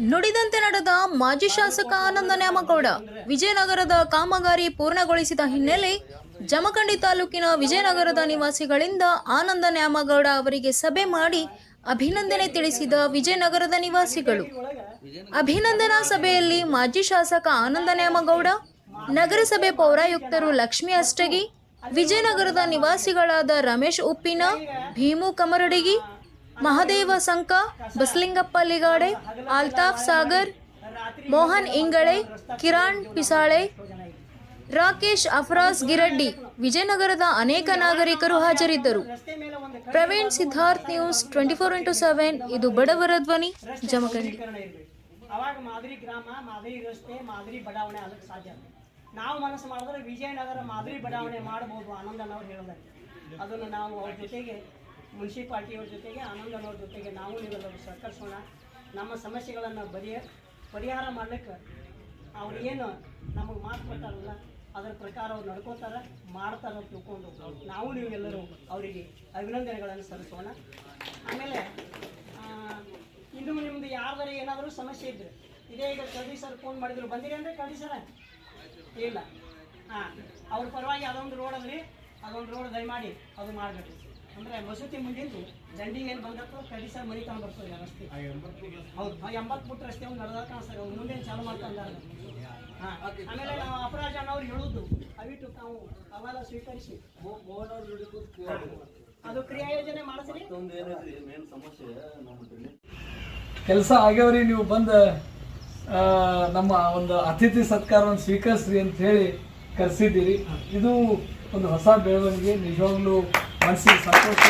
ನುಡಿದಂತೆ ನಡೆದ ಮಾಜಿ ಶಾಸಕ ಆನಂದ ನ್ಯಾಮಗೌಡ ವಿಜಯನಗರದ ಕಾಮಗಾರಿ ಪೂರ್ಣಗೊಳಿಸಿದ ಹಿನ್ನೆಲೆ ಜಮಖಂಡಿ ತಾಲೂಕಿನ ವಿಜಯನಗರದ ನಿವಾಸಿಗಳಿಂದ ಆನಂದ ನ್ಯಾಮಗೌಡ ಅವರಿಗೆ ಸಭೆ ಮಾಡಿ ಅಭಿನಂದನೆ ತಿಳಿಸಿದ ವಿಜಯನಗರದ ನಿವಾಸಿಗಳು. ಅಭಿನಂದನಾ ಸಭೆಯಲ್ಲಿ ಮಾಜಿ ಶಾಸಕ ಆನಂದ ನ್ಯಾಮಗೌಡ, ನಗರಸಭೆ ಪೌರಾಯುಕ್ತರು ಲಕ್ಷ್ಮಿ ಅಷ್ಟಗಿ, ವಿಜಯನಗರದ ನಿವಾಸಿಗಳಾದ ರಮೇಶ್ ಉಪ್ಪಿನ, ಭೀಮು ಕಮರಡಿಗಿ ಮಹದೇವ ಸಂಕ, ಬಸಲಿಂಗಪ್ಪ ಲಿಗಾಡೆ ಆಲ್ತಾಫ್ ಸಾಗರ್, ಮೋಹನ್ ಇಂಗಳೆ, ಕಿರಾಣ್ ಪಿಸಾಳೆ, ರಾಕೇಶ್ ಅಫ್ರಾಸ್ ಗಿರಡ್ಡಿ. ವಿಜಯನಗರದ ಅನೇಕ ನಾಗರಿಕರು ಹಾಜರಿದ್ದರು. Praveen Siddharth news twenty four into seven. ಇದು ಬಡವರ ಧ್ವನಿ, ಜಮಖಂಡಿ. ಅವಾಗ ಮಾದರಿ ಗ್ರಾಮ, ಮಾದರಿ ರಸ್ತೆ, ಮಾದರಿ ಬಡಾವಣೆ ಆಗಕ್ಕೆ ಸಾಧ್ಯ ನಾವು ಮನಸ್ಸು ಮಾಡಿದ್ರೆ ವಿಜಯನಗರ ಮಾದರಿ ಬಡಾವಣೆ ಮಾಡಬಹುದು ಆನಂದನವ್ರು ಹೇಳೋದಕ್ಕೆ. ಅದನ್ನು ನಾವು ಅವ್ರ ಜೊತೆಗೆ ಮುನ್ಸಿಪಾಲ್ಟಿಯವ್ರ ಜೊತೆಗೆ ಆನಂದನವ್ರ ಜೊತೆಗೆ ನಾವು ನೀವೆಲ್ಲರೂ ಸಹಕರಿಸೋಣ ನಮ್ಮ ಸಮಸ್ಯೆಗಳನ್ನು ಬರಿಯ, ಪರಿಹಾರ ಮಾಡ್ಲಿಕ್ಕೆ ಅವ್ರು ಏನು ನಮಗೆ ಮಾತು ಕೊಡ್ತಾರಲ್ಲ ಅದರ ಪ್ರಕಾರ ಅವ್ರು ನಡ್ಕೋತಾರೆ, ಮಾಡ್ತಾರೆ ತಿಳ್ಕೊಂಡು ನಾವು ನೀವೆಲ್ಲರೂ ಅವರಿಗೆ ಅಭಿನಂದನೆಗಳನ್ನು ಸಲ್ಲಿಸೋಣ. ಆಮೇಲೆ ಇನ್ನು ನಿಮ್ಮದು ಯಾರ್ದಾರು ಏನಾದರೂ ಸಮಸ್ಯೆ ಇದ್ರೆ, ಇದೇ ಈಗ ಕರಡಿ ಸರ್ ಫೋನ್ ಮಾಡಿದ್ರು. ಬಂದಿರಿ ಅಂದ್ರೆ ಕರಡಿ ಸರ ಇಲ್ಲ. ಹಾಂ, ಅವ್ರ ಪರವಾಗಿ ಅದೊಂದು ರೋಡ್ ಅದ್ರಿ ಅದೊಂದು ರೋಡ್ ದಯಮಾಡಿ ಅದು ಮಾಡಬೇಕು ಅಂದ್ರೆ ಮಸೂತಿ ಮುಂದಿಂದು ದಂಡಿಗೆ ಏನು ಬಂದತ್ತೋ ಕಡಿ ಸರ್ ಮನಿ ತಗೊಂಡ್ ಬರ್ತದೆ ರಸ್ತೆ ಹೌದು. ಎಂಬತ್ತು ಫುಟ್ ರಸ್ತೆ ಒಂದು ನಡೆದಾಗ ಕಾಣಿಸ್ತದೆ ಅವ್ರು ಮುಂದೆ ಚಾಲು ಮಾಡ್ಕೊಂಡಾರ ಹಾಂ. ಆಮೇಲೆ ನಾವು ಅಪರಾಜ್ ಅನ್ನೋರು ಹೇಳುದು ಅವಿಟ್ಟು ತಾವು ಅವೆಲ್ಲ ಸ್ವೀಕರಿಸಿ. ಅದು ಕ್ರಿಯಾಯೋಜನೆ ಮಾಡಿಸ್ರಿ. ಕೆಲಸ ಆಗ್ಯಾವ್ರಿ ನೀವು ಬಂದ ನಮ್ಮ ಒಂದು ಅತಿಥಿ ಸತ್ಕಾರವನ್ನು ಸ್ವೀಕರಿಸ್ರಿ ಅಂತ ಹೇಳಿ ಕರೆಸಿದ್ದೀರಿ. ಇದು ಒಂದು ಹೊಸ ಬೆಳವಣಿಗೆ. ನಿಜವಾಗ್ಲೂ ಮನಸ್ಸಿಗೆ ಸಂತೋಷ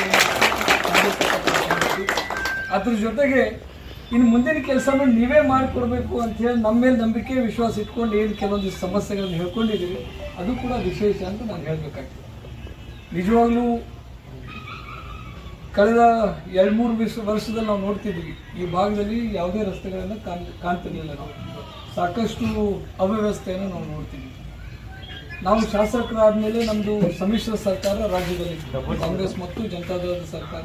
ಅದ್ರ ಜೊತೆಗೆ ಇನ್ನು ಮುಂದಿನ ಕೆಲಸವನ್ನು ನೀವೇ ಮಾಡಿಕೊಡ್ಬೇಕು ಅಂತ ಹೇಳಿ ನಮ್ಮ ಮೇಲೆ ನಂಬಿಕೆ, ವಿಶ್ವಾಸ ಇಟ್ಕೊಂಡು ಏನು ಕೆಲವೊಂದು ಸಮಸ್ಯೆಗಳನ್ನು ಹೇಳ್ಕೊಂಡಿದ್ದೀವಿ, ಅದು ಕೂಡ ವಿಶೇಷ ಅಂತ ನಾನು ಹೇಳಬೇಕಾಗ್ತದೆ. ನಿಜವಾಗ್ಲೂ ಕಳೆದ ಎರಡು ಮೂರು ವಿಶ್ವ ವರ್ಷದಲ್ಲಿ ನಾವು ನೋಡ್ತಿದ್ವಿ ಈ ಭಾಗದಲ್ಲಿ ಯಾವುದೇ ರಸ್ತೆಗಳನ್ನು ಕಾಣ್, ಕಾಣ್ತಿರ್ಲಿಲ್ಲ ನಾವು. ಸಾಕಷ್ಟು ಅವ್ಯವಸ್ಥೆಯನ್ನು ನಾವು ನೋಡ್ತಿದ್ವಿ ನಾವು ಶಾಸಕರಾದ ಮೇಲೆ ನಮ್ಮದು ಸಮ್ಮಿಶ್ರ ಸರ್ಕಾರ ರಾಜ್ಯದಲ್ಲಿ ಕಾಂಗ್ರೆಸ್ ಮತ್ತು ಜನತಾದಳದ ಸರ್ಕಾರ.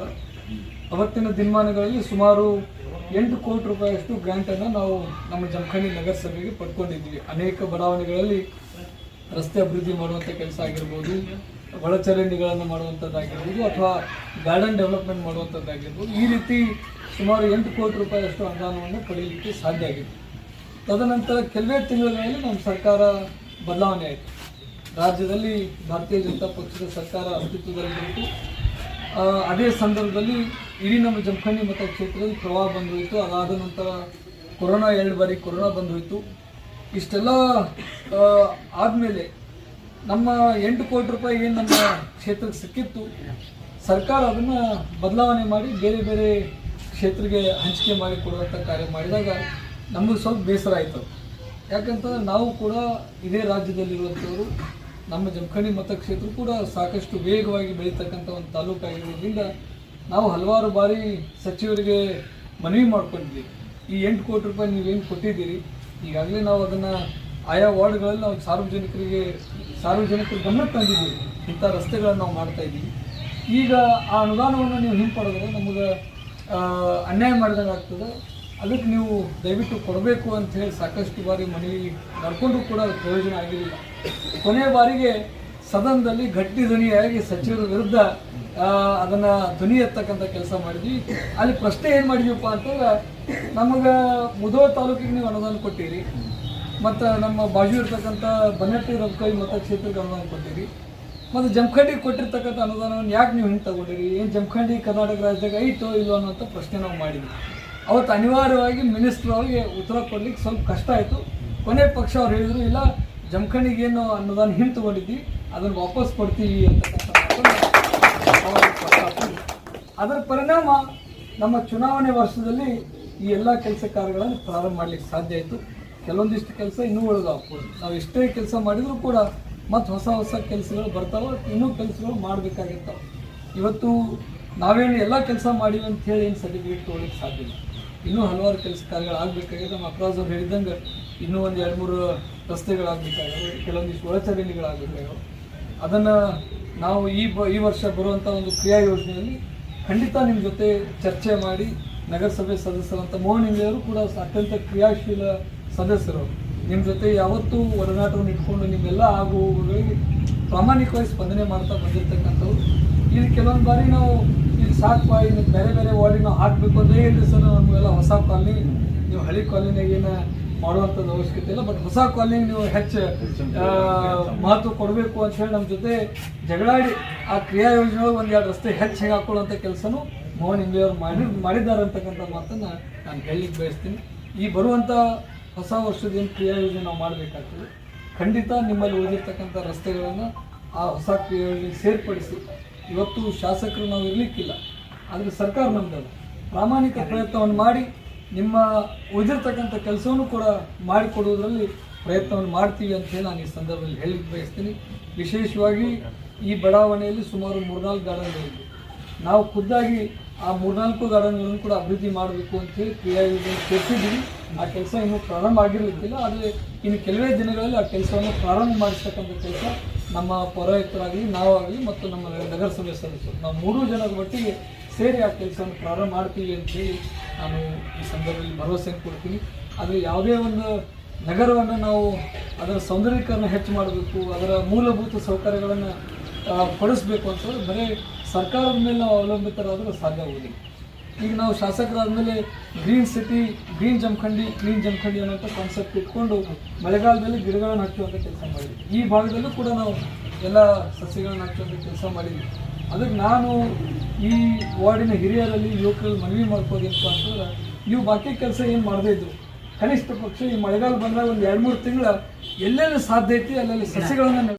ಅವತ್ತಿನ ದಿನಮಾನಗಳಲ್ಲಿ ಸುಮಾರು ಎಂಟು ಕೋಟಿ ರೂಪಾಯಿಯಷ್ಟು ಗ್ರ್ಯಾಂಟನ್ನು ನಾವು ನಮ್ಮ ಜಮಖಂಡಿ ನಗರಸಭೆಗೆ ಪಡ್ಕೊಂಡಿದ್ವಿ. ಅನೇಕ ಬಡಾವಣೆಗಳಲ್ಲಿ ರಸ್ತೆ ಅಭಿವೃದ್ಧಿ ಮಾಡುವಂಥ ಕೆಲಸ ಆಗಿರ್ಬೋದು, ಒಳಚರಂಡಿಗಳನ್ನು ಮಾಡುವಂಥದ್ದಾಗಿರ್ಬೋದು ಅಥವಾ ಗಾರ್ಡನ್ ಡೆವಲಪ್ಮೆಂಟ್ ಮಾಡುವಂಥದ್ದಾಗಿರ್ಬೋದು ಈ ರೀತಿ ಸುಮಾರು ಎಂಟು ಕೋಟಿ ರೂಪಾಯಿಯಷ್ಟು ಅನುದಾನವನ್ನು ಪಡೆಯಲಿಕ್ಕೆ ಸಾಧ್ಯ ಆಗಿದೆ. ತದನಂತರ ಕೆಲವೇ ತಿಂಗಳಲ್ಲಿ ನಮ್ಮ ಸರ್ಕಾರ ಬದಲಾವಣೆ ಆಯಿತು. ರಾಜ್ಯದಲ್ಲಿ ಭಾರತೀಯ ಜನತಾ ಪಕ್ಷದ ಸರ್ಕಾರ ಅಸ್ತಿತ್ವದಲ್ಲಿ ಅದೇ ಸಂದರ್ಭದಲ್ಲಿ ಇಡೀ ನಮ್ಮ ಜಮಖಂಡಿ ಮತಕ್ಷೇತ್ರದಲ್ಲಿ ಪ್ರವಾಹ ಬಂದೋಯಿತು ಅದಾದ ನಂತರ ಕೊರೋನಾ ಎರಡು ಬಾರಿ ಕೊರೋನಾ ಬಂದೋಯಿತು ಇಷ್ಟೆಲ್ಲ ಆದಮೇಲೆ ನಮ್ಮ ಎಂಟು ಕೋಟಿ ರೂಪಾಯಿ ಏನು ನಮ್ಮ ಕ್ಷೇತ್ರಕ್ಕೆ ಸಿಕ್ಕಿತ್ತು, ಸರ್ಕಾರ ಅದನ್ನು ಬದಲಾವಣೆ ಮಾಡಿ ಬೇರೆ ಬೇರೆ ಕ್ಷೇತ್ರಕ್ಕೆ ಹಂಚಿಕೆ ಮಾಡಿ ಕೊಡುವಂಥ ಕಾರ್ಯ ಮಾಡಿದಾಗ ನಮಗೆ ಸ್ವಲ್ಪ ಬೇಸರ ಆಯಿತು ಯಾಕಂತಂದ್ರೆ ನಾವು ಕೂಡ ಇದೇ ರಾಜ್ಯದಲ್ಲಿರುವಂಥವರು. ನಮ್ಮ ಜಮಖಂಡಿ ಮತಕ್ಷೇತ್ರ ಕೂಡ ಸಾಕಷ್ಟು ವೇಗವಾಗಿ ಬೆಳೀತಕ್ಕಂಥ ಒಂದು ತಾಲೂಕು ಆಗಿರೋದ್ರಿಂದ ನಾವು ಹಲವಾರು ಬಾರಿ ಸಚಿವರಿಗೆ ಮನವಿ ಮಾಡ್ಕೊಂಡಿದ್ವಿ ಈ ಎಂಟು ಕೋಟಿ ರೂಪಾಯಿ ನೀವೇನು ಕೊಟ್ಟಿದ್ದೀರಿ, ಈಗಾಗಲೇ ನಾವು ಅದನ್ನು ಆಯಾ ವಾರ್ಡ್ಗಳಲ್ಲಿ ನಾವು ಸಾರ್ವಜನಿಕರಿಗೆ, ಸಾರ್ವಜನಿಕರ ಗಮನ ತಂದಿದ್ದೀವಿ. ಇಂಥ ರಸ್ತೆಗಳನ್ನು ನಾವು ಮಾಡ್ತಾ ಇದ್ದೀವಿ. ಈಗ ಆ ಅನುದಾನವನ್ನು ನೀವು ಹಿಂಪಡೆದ್ರೆ ನಮಗೆ ಅನ್ಯಾಯ ಮಾಡಿದಂಗೆ ಆಗ್ತದೆ. ಅದಕ್ಕೆ ನೀವು ದಯವಿಟ್ಟು ಕೊಡಬೇಕು ಅಂತ ಹೇಳಿ ಸಾಕಷ್ಟು ಬಾರಿ ಮನವಿ ನಡ್ಕೊಂಡ್ರೂ ಕೂಡ ಪ್ರಯೋಜನ ಆಗಿರಲಿಲ್ಲ. ಕೊನೆ ಬಾರಿಗೆ ಸದನದಲ್ಲಿ ಗಟ್ಟಿ ಧ್ವನಿಯಾಗಿ ಸಚಿವರ ವಿರುದ್ಧ ಅದನ್ನು ಧ್ವನಿ ಎತ್ತಕ್ಕಂಥ ಕೆಲಸ ಮಾಡಿದ್ವಿ. ಅಲ್ಲಿ ಪ್ರಶ್ನೆ ಏನು ಮಾಡಿದ್ವಿಪ್ಪ ಅಂತಂದ್ರೆ, ನಮಗೆ ಮುದೋ ತಾಲೂಕಿಗೆ ನೀವು ಅನುದಾನ ಕೊಟ್ಟಿರಿ, ಮತ್ತು ನಮ್ಮ ಬಾಜು ಇರ್ತಕ್ಕಂಥ ಬನ್ನಟ್ಟಿ ರಬ್ಕೈ ಮತಕ್ಷೇತ್ರಕ್ಕೆ ಅನುದಾನ ಕೊಟ್ಟಿರಿ. ಮತ್ತು ಜಮಖಂಡಿಗೆ ಕೊಟ್ಟಿರ್ತಕ್ಕಂಥ ಅನುದಾನವನ್ನು ಯಾಕೆ ನೀವು ಹಿಂಗೆ ತಗೊಂಡಿರಿ? ಏನು ಜಮಖಂಡಿ, ಕರ್ನಾಟಕ ರಾಜ್ಯದಾಗ ಐತೋ ಇಲ್ಲೋ ಅನ್ನೋಂಥ ಪ್ರಶ್ನೆ ನಾವು ಮಾಡಿದ್ವಿ. ಅವತ್ತು ಅನಿವಾರ್ಯವಾಗಿ ಮಿನಿಸ್ಟ್ರ್ ಅವರಿಗೆ ಉತ್ತರ ಕೊಡ್ಲಿಕ್ಕೆ ಸ್ವಲ್ಪ ಕಷ್ಟ ಆಯಿತು. ಕೊನೆ ಪಕ್ಷ ಅವ್ರು ಹೇಳಿದ್ರು, ಇಲ್ಲ, ಜಮಖಂಡಿಗೇನು ಅನ್ನೋದನ್ನು ಹಿಂದೆ ಅದನ್ನು ವಾಪಸ್ ಕೊಡ್ತೀವಿ ಅಂತಕ್ಕಂಥ. ಅದರ ಪರಿಣಾಮ ನಮ್ಮ ಚುನಾವಣೆ ವರ್ಷದಲ್ಲಿ ಈ ಎಲ್ಲ ಕೆಲಸ ಕಾರ್ಯಗಳನ್ನು ಪ್ರಾರಂಭ ಮಾಡಲಿಕ್ಕೆ ಸಾಧ್ಯ ಆಯಿತು. ಕೆಲವೊಂದಿಷ್ಟು ಕೆಲಸ ಇನ್ನೂ ಉಳಿದಾವು. ನಾವು ಎಷ್ಟೇ ಕೆಲಸ ಮಾಡಿದರೂ ಕೂಡ ಮತ್ತು ಹೊಸ ಹೊಸ ಕೆಲಸಗಳು ಬರ್ತಾವೆ, ಇನ್ನೂ ಕೆಲಸಗಳು ಮಾಡಬೇಕಾಗಿರ್ತಾವೆ. ಇವತ್ತು ನಾವೇನು ಎಲ್ಲ ಕೆಲಸ ಮಾಡಿವಿ ಅಂತ ಹೇಳಿ ಏನು ಸರ್ಟಿಫಿಕೇಟ್ ತೊಗೊಳಕ್ಕೆ ಸಾಧ್ಯ ಇಲ್ಲ. ಇನ್ನೂ ಹಲವಾರು ಕೆಲಸ ಕಾರ್ಯಗಳಾಗಬೇಕಾಗಿದೆ ನಮ್ಮ ಅಪ್ರಾಜ್ ಅವ್ರು ಹೇಳಿದಂಗೆ ಇನ್ನೂ ಒಂದು ಎರಡು ಮೂರು ರಸ್ತೆಗಳಾಗಬೇಕಾಗಿವೆ ಕೆಲವೊಂದಿಷ್ಟು ಒಳಚರಂಡಿಗಳಾಗಬೇಕಾಗವೆ ಅದನ್ನು ನಾವು ಈ ಬ, ಈ ವರ್ಷ ಬರುವಂಥ ಒಂದು ಕ್ರಿಯಾ ಯೋಜನೆಯಲ್ಲಿ ಖಂಡಿತ ನಿಮ್ಮ ಜೊತೆ ಚರ್ಚೆ ಮಾಡಿ ನಗರಸಭೆ ಸದಸ್ಯರಂತ ಮೋಹನ್ ಇಂಗ್ಲಿಯವರು ಕೂಡ ಅತ್ಯಂತ ಕ್ರಿಯಾಶೀಲ ಸದಸ್ಯರು. ನಿಮ್ಮ ಜೊತೆ ಯಾವತ್ತೂ ಒಡನಾಟವನ್ನು ಇಟ್ಕೊಂಡು ನಿಮ್ಮೆಲ್ಲ ಆಗು ಹೋಗುಗಳಿಗೆ ಪ್ರಾಮಾಣಿಕವಾಗಿ ಸ್ಪಂದನೆ ಮಾಡ್ತಾ ಬಂದಿರತಕ್ಕಂಥವ್ರು. ಇಲ್ಲಿ ಕೆಲವೊಂದು ಬಾರಿ ನಾವು ಸಾಕಪ್ಪ ಇನ್ನು ಬೇರೆ ಬೇರೆ ವಾರ್ಡಿನ ಹಾಕಬೇಕು ಅಂದರೆ ಹೇಳಿ ಸರ್ ನಮಗೆಲ್ಲ ಹೊಸ ಕಾಲನಿ? ನೀವು ಹಳಿ ಕಾಲನಿಯಾಗ ಏನು ಮಾಡುವಂಥದ್ದು ಅವಶ್ಯಕತೆ ಇಲ್ಲ ಬಟ್ ಹೊಸ ಕಾಲನಿಗೆ ನೀವು ಹೆಚ್ಚು ಮಹತ್ವ ಕೊಡಬೇಕು ಅಂತ ಹೇಳಿ ನಮ್ಮ ಜೊತೆ ಜಗಳಾಡಿ ಆ ಕ್ರಿಯಾ ಯೋಜನೆ ಒಂದು ಎರಡು ರಸ್ತೆ ಹೆಚ್ಚು ಹೇಗೆ ಹಾಕೊಳ್ಳುವಂಥ ಕೆಲಸನೂ ಮೋಹನ್ ಇಂಗ್ಲಿಯವರು ಮಾಡಿ ಮಾಡಿದ್ದಾರೆ ಅಂತಕ್ಕಂಥ ಮಾತನ್ನು ನಾನು ಹೇಳಲಿಕ್ಕೆ ಬಯಸ್ತೀನಿ. ಈ ಬರುವಂಥ ಹೊಸ ವರ್ಷದ ಏನು ಕ್ರಿಯಾ ಯೋಜನೆ ನಾವು ಮಾಡಬೇಕಾಗ್ತದೆ, ಖಂಡಿತ ನಿಮ್ಮಲ್ಲಿ ಉಳಿದಿರ್ತಕ್ಕಂಥ ರಸ್ತೆಗಳನ್ನು ಆ ಹೊಸ ಕ್ರಿಯೆಯಲ್ಲಿ ಸೇರ್ಪಡಿಸಿ. ಇವತ್ತು ಶಾಸಕರು ನಾವು ಇರಲಿಕ್ಕಿಲ್ಲ. ಆದರೆ ಸರ್ಕಾರ ನಮ್ಮದಲ್ಲ ಪ್ರಾಮಾಣಿಕ ಪ್ರಯತ್ನವನ್ನು ಮಾಡಿ ನಿಮ್ಮ ಉಳಿದಿರ್ತಕ್ಕಂಥ ಕೆಲಸವನ್ನು ಕೂಡ ಮಾಡಿಕೊಡುವುದರಲ್ಲಿ ಪ್ರಯತ್ನವನ್ನು ಮಾಡ್ತೀವಿ ಅಂತ ಹೇಳಿ ನಾನು ಈ ಸಂದರ್ಭದಲ್ಲಿ ಹೇಳಲಿಕ್ಕೆ ಬಯಸ್ತೀನಿ. ವಿಶೇಷವಾಗಿ ಈ ಬಡಾವಣೆಯಲ್ಲಿ ಸುಮಾರು ಮೂರ್ನಾಲ್ಕು ಗಾರ್ಡನ್ಗಳಿವೆ. ನಾವು ಖುದ್ದಾಗಿ ಆ ಮೂರ್ನಾಲ್ಕು ಗಾರ್ಡನ್ಗಳನ್ನು ಕೂಡ ಅಭಿವೃದ್ಧಿ ಮಾಡಬೇಕು ಅಂತ ಹೇಳಿ ಕ್ರಿಯಾ ಯೋಜನೆ ಆ ಕೆಲಸ ಇನ್ನೂ ಪ್ರಾರಂಭ ಆಗಿರಲಿಕ್ಕಿಲ್ಲ. ಆದರೆ ಇನ್ನು ಕೆಲವೇ ದಿನಗಳಲ್ಲಿ ಆ ಕೆಲಸವನ್ನು ಪ್ರಾರಂಭ ಮಾಡಿಸ್ತಕ್ಕಂಥ ಕೆಲಸ ನಮ್ಮ ಪೌರಾಯುಕ್ತರಾಗಲಿ, ನಾವಾಗಲಿ ಮತ್ತು ನಮ್ಮ ನಗರಸಭೆ ಸದಸ್ಯರು. ನಾವು ಮೂರೂ ಜನರ ಒಟ್ಟಿಗೆ ಸೇರಿ ಆ ಕೆಲಸವನ್ನು ಪ್ರಾರಂಭ ಮಾಡ್ತೀವಿ ಅಂತ ಹೇಳಿ ನಾನು ಈ ಸಂದರ್ಭದಲ್ಲಿ ಭರವಸೆ ಕೊಡ್ತೀನಿ. ಆದರೆ ಯಾವುದೇ ಒಂದು ನಗರವನ್ನು ನಾವು ಅದರ ಸೌಂದರ್ಯೀಕರಣ ಹೆಚ್ಚು ಮಾಡಬೇಕು, ಅದರ ಮೂಲಭೂತ ಸೌಕರ್ಯಗಳನ್ನು ಪಡಿಸ್ಬೇಕು ಅಂತಂದರೆ ಬರೀ ಸರ್ಕಾರದ ಮೇಲೆ ನಾವು ಅವಲಂಬಿತರಾದರೂ ಸಾಧ್ಯ ಆಗುವುದಿಲ್ಲ ಈಗ ನಾವು ಶಾಸಕರಾದ ಮೇಲೆ green city, green Jamkhandi, clean Jamkhandi ಅನ್ನೋಂಥ ಕಾನ್ಸೆಪ್ಟ್ ಇಟ್ಕೊಂಡು ಮಳೆಗಾಲದಲ್ಲಿ ಗಿಡಗಳನ್ನು ಹಾಕುವಂಥ ಕೆಲಸ ಮಾಡಿದ್ವಿ. ಈ ಭಾಗದಲ್ಲೂ ಕೂಡ ನಾವು ಎಲ್ಲ ಸಸ್ಯಗಳನ್ನು ಹಾಕುವಂಥ ಕೆಲಸ ಮಾಡಿದ್ವಿ. ಅದಕ್ಕೆ ನಾನು ಈ ವಾರ್ಡಿನ ಹಿರಿಯರಲ್ಲಿ ಯುವಕರಲ್ಲಿ ಮನವಿ ಮಾಡ್ಕೋದೇನಪ್ಪ ಅಂತಂದ್ರೆ ನೀವು ಬಾಕಿ ಕೆಲಸ ಏನು ಮಾಡದೇ ಇದ್ರು. ಕನಿಷ್ಠ ಪಕ್ಷ ಈ ಮಳೆಗಾಲ ಬಂದಾಗ ಒಂದು ಎರಡು ಮೂರು ತಿಂಗಳ ಎಲ್ಲೆಲ್ಲಿ ಸಾಧ್ಯ ಐತಿ, ಅಲ್ಲೆಲ್ಲಿ ಸಸ್ಯಗಳನ್ನು